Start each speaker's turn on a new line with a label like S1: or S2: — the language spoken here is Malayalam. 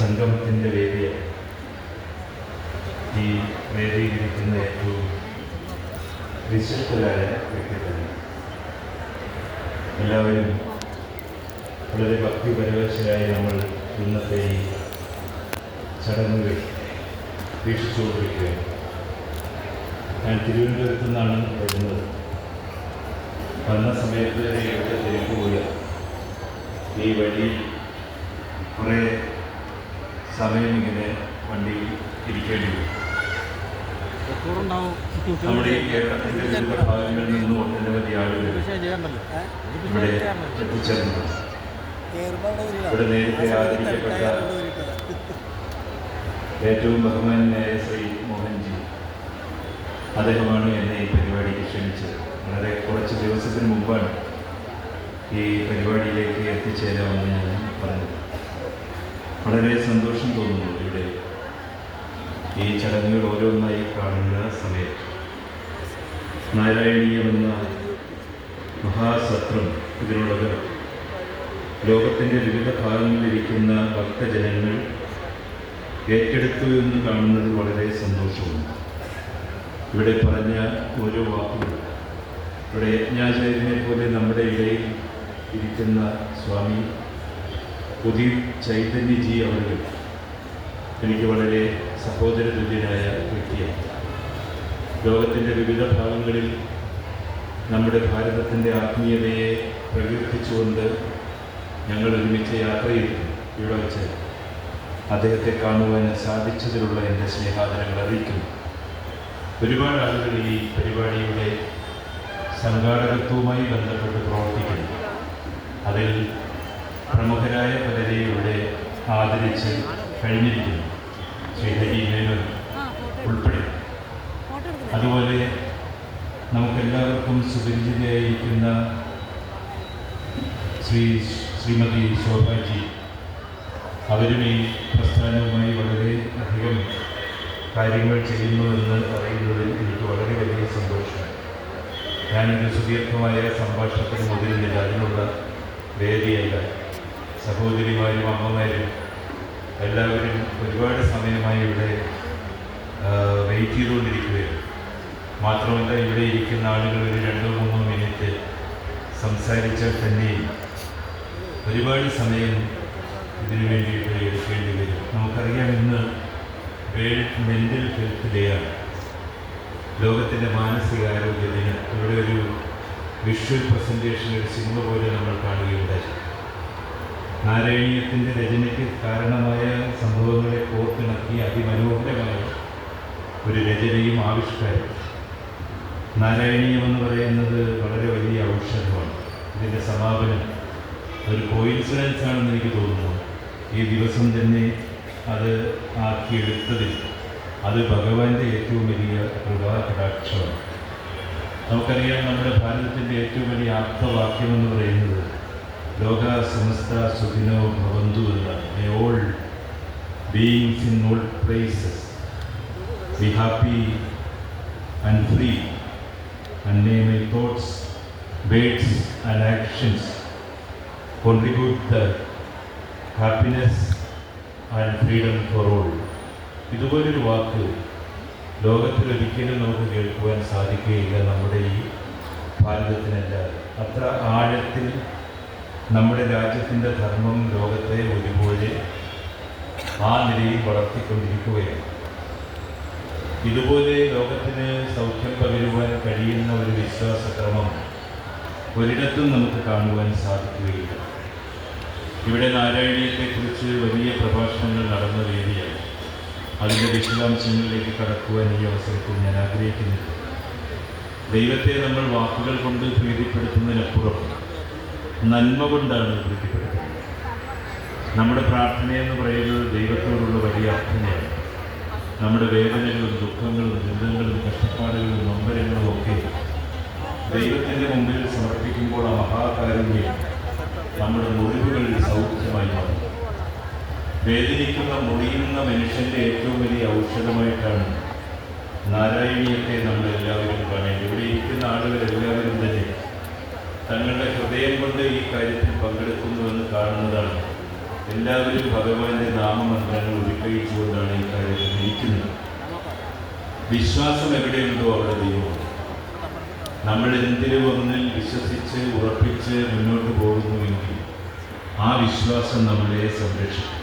S1: സംഗമത്തിന്റെ വേദിയാണ്. ഈ വേദിയിലിരിക്കുന്ന ഏറ്റവും വിശിഷ്ടരായ വ്യക്തിത്വം എല്ലാവരും വളരെ ഭക്തി പരവശരായി നമ്മൾ ഇന്നത്തെ ഈ ചടങ്ങുകൾ വീക്ഷിച്ചുകൊണ്ടിരിക്കുകയാണ്. ഞാൻ തിരുവനന്തപുരത്തു നിന്നാണ് വരുന്നത്. വന്ന സമയത്ത് ഇവിടെ തിരിച്ചുപോയ ഈ വഴി കുറേ സമയം ഇങ്ങനെ വണ്ടി ഇരിക്കേണ്ടി വരും. നമ്മുടെ ഈ കേരളത്തിന്റെ വിവിധ ഭാഗങ്ങളിൽ നിന്നും ഒട്ടനവധി ആളുകൾ ഇവിടെ എത്തിച്ചേർന്നു. ഇവിടെ നേരത്തെ ആദരിക്കപ്പെട്ട ഏറ്റവും ബഹുമാനായ ശ്രീ മോഹൻജി അദ്ദേഹമാണ് എന്നെ ഈ പരിപാടിക്ക് ക്ഷണിച്ചത്. വളരെ കുറച്ച് ദിവസത്തിന് മുമ്പാണ് ഈ പരിപാടിയിലേക്ക് എത്തിച്ചേരാമെന്ന് ഞാൻ പറഞ്ഞത്. വളരെ സന്തോഷം തോന്നുന്നു ഇവിടെ. ഈ ചടങ്ങുകൾ ഓരോന്നായി കാണുന്ന സമയത്ത് നാരായണീയമെന്ന മഹാസത്രം ഇതിനുള്ളത് ലോകത്തിന്റെ വിവിധ ഭാഗങ്ങളിലിരിക്കുന്ന ഭക്തജനങ്ങൾ ഏറ്റെടുത്തു എന്ന് കാണുന്നത് വളരെ സന്തോഷമുണ്ട് ഇവിടെ പറഞ്ഞ ഓരോ വാക്കുകൾ. ഇവിടെ യജ്ഞാചാര്യനെ പോലെ നമ്മുടെ ഇടയിൽ ഇരിക്കുന്ന സ്വാമി പുതിയ ചൈതന്യജി അവർ എനിക്ക് വളരെ സഹോദര തുല്യനായ വ്യക്തിയാണ്. ലോകത്തിന്റെ വിവിധ ഭാഗങ്ങളിൽ നമ്മുടെ ഭാരതത്തിന്റെ ആത്മീയതയെ പ്രകീർത്തിച്ചുകൊണ്ട് ഞങ്ങൾ ഒരുമിച്ച് യാത്ര ചെയ്തിരുന്നു ഇവിടെ വെച്ച്. അദ്ദേഹത്തെ കാണുവാൻ സാധിച്ചതിലുള്ള എന്റെ സ്നേഹാദരങ്ങൾ അറിയിക്കുന്നു. ഒരുപാട് ആളുകൾ ഈ പരിപാടിയുടെ സംഘാടകത്വവുമായി ബന്ധപ്പെട്ട് പ്രവർത്തിക്കുന്നു. അതിൽ ആദരിച്ച് കഴിഞ്ഞിരിക്കുന്നു. ശ്രീഹരി മേനോൻ ഉൾപ്പെടെ. അതുപോലെ നമുക്കെല്ലാവർക്കും സുപരിചിതയായിരിക്കുന്ന ശ്രീ ശ്രീമതി ശോഭാജി അവരും ഈ പ്രസ്ഥാനവുമായി വളരെ അധികം കാര്യങ്ങൾ ചെയ്യുന്നുവെന്ന് അറിയുന്നതിൽ എനിക്ക് വളരെ വലിയ സന്തോഷമാണ്. ഞാനൊരു സുദീർഘമായ സംഭാഷണത്തിന് മുതിരുന്നില്ല. അതിനുള്ള വേദിയല്ല. സഹോദരിമാരും അമ്മമാരും എല്ലാവരും ഒരുപാട് സമയമായി ഇവിടെ വെയിറ്റ് ചെയ്തുകൊണ്ടിരിക്കുകയാണ്. മാത്രമല്ല ഇവിടെ ഇരിക്കുന്ന ആളുകൾ ഒരു രണ്ടോ മൂന്നോ മിനിറ്റ് സംസാരിച്ചാൽ തന്നെയും ഒരുപാട് സമയം ഇതിനു വേണ്ടിയിട്ട് എടുക്കേണ്ടി വരും. നമുക്കറിയാം ഇന്ന് വേൾഡ് മെന്റൽ ഹെൽത്ത് ഡേ ആണ്. ലോകത്തിന്റെ മാനസികാരോഗ്യ ദിനം. ഇവിടെ ഒരു വിഷ്വൽ പ്രസന്റേഷൻ ഒരു സിനിമ പോലെ നമ്മൾ കാണുകയുണ്ടായി. നാരായണീയത്തിന്റെ രചനയ്ക്ക് കാരണമായ സംഭവങ്ങളെ കോർത്തിണക്കി അതിമനോഹരമായ ഒരു രചനയും ആവിഷ്കാരം. നാരായണീയം എന്ന് പറയുന്നത് വളരെ വലിയ ഔഷധമാണ്. ഇതിന്റെ സമാപനം ഒരു കോയിൻസിഡൻസ് ആണെന്ന് എനിക്ക് തോന്നുന്നു. ഈ ദിവസം തന്നെ അത് ആക്കിയെടുത്തതിൽ അത് ഭഗവാന്റെ ഏറ്റവും വലിയ കൃപാകടാക്ഷമാണ് നമുക്കറിയാം നമ്മുടെ ഭാരതത്തിന്റെ ഏറ്റവും വലിയ ആപ്തവാക്യം എന്ന് പറയുന്നത് ലോക സമസ്ത സുഖിനോ ഭവന്തു എന്നാണ് may all beings in all places be happy and free and may my thoughts words and actions contribute the happiness and freedom for all ഇതുപോലൊരു വാക്ക് ലോകത്തിൽ ഒരിക്കലും നമുക്ക് കേൾക്കുവാൻ സാധിക്കുകയില്ല നമ്മുടെ ഈ ഭാരതത്തിനല്ലാതെ. അത്ര ആഴത്തിൽ നമ്മുടെ രാജ്യത്തിന്റെ ധർമ്മം ലോകത്തെ ഒരുപോലെ ആ നിലയിൽ വളർത്തിക്കൊണ്ടിരിക്കുകയാണ്. ഇതുപോലെ ലോകത്തിന് സൗഖ്യം പകരുവാൻ കഴിയുന്ന ഒരു വിശ്വാസക്രമം ഒരിടത്തും നമുക്ക് കാണുവാൻ സാധിക്കുകയില്ല. ഇവിടെ നാരായണീയത്തെക്കുറിച്ച് വലിയ പ്രഭാഷണങ്ങൾ നടന്ന വേദിയാണ്. അതിന്റെ വിശദാംശങ്ങളിലേക്ക് കടക്കുവാൻ ഈ അവസരത്തിൽ ഞാൻ ആഗ്രഹിക്കുന്നില്ല. ദൈവത്തെ നമ്മൾ വാക്കുകൾ കൊണ്ട് പ്രീതിപ്പെടുത്തുന്നതിനപ്പുറം നന്മ കൊണ്ടാണ് വിളിക്കപ്പെടുന്നത്. നമ്മുടെ പ്രാർത്ഥനയെന്ന് പറയുന്നത് ദൈവത്തോടുള്ള വലിയ അർത്ഥനയാണ് നമ്മുടെ വേദനകളും ദുഃഖങ്ങളും ദുരിതങ്ങളും കഷ്ടപ്പാടുകളും നൊമ്പരങ്ങളും ഒക്കെ ദൈവത്തിന്റെ മുമ്പിൽ സമർപ്പിക്കുമ്പോൾ ആ മഹാകാരുണ്യം നമ്മുടെ മുറിവുകൾ സൗഖ്യമായി മാറും. വേദനിക്കുന്ന മുറിയുന്ന മനുഷ്യന്റെ ഏറ്റവും വലിയ ഔഷധമായിട്ടാണ് നാരായണീയത്തെ നമ്മളെല്ലാവരും കാണേണ്ടത്. ഇവിടെ ഇരിക്കുന്ന ആളുകൾ എല്ലാവരും തന്നെ തങ്ങളുടെ ഹൃദയം കൊണ്ട് ഈ കാര്യത്തിൽ പങ്കെടുക്കുന്നുവെന്ന് കാണുന്നതാണ്. എല്ലാവരും ഭഗവാന്റെ നാമമന്ത്രങ്ങൾ ഉരുക്കയിച്ചുകൊണ്ടാണ് ഈ കാര്യത്തിൽ ഇരിക്കുന്നത്. വിശ്വാസം എവിടെയുണ്ടോ അവിടെ ദൈവമാണ് നമ്മൾ എന്തിനും ഒന്നിൽ വിശ്വസിച്ച് ഉറപ്പിച്ച് മുന്നോട്ട് പോകുന്നുവെങ്കിൽ ആ വിശ്വാസം നമ്മളെ സംരക്ഷിക്കും.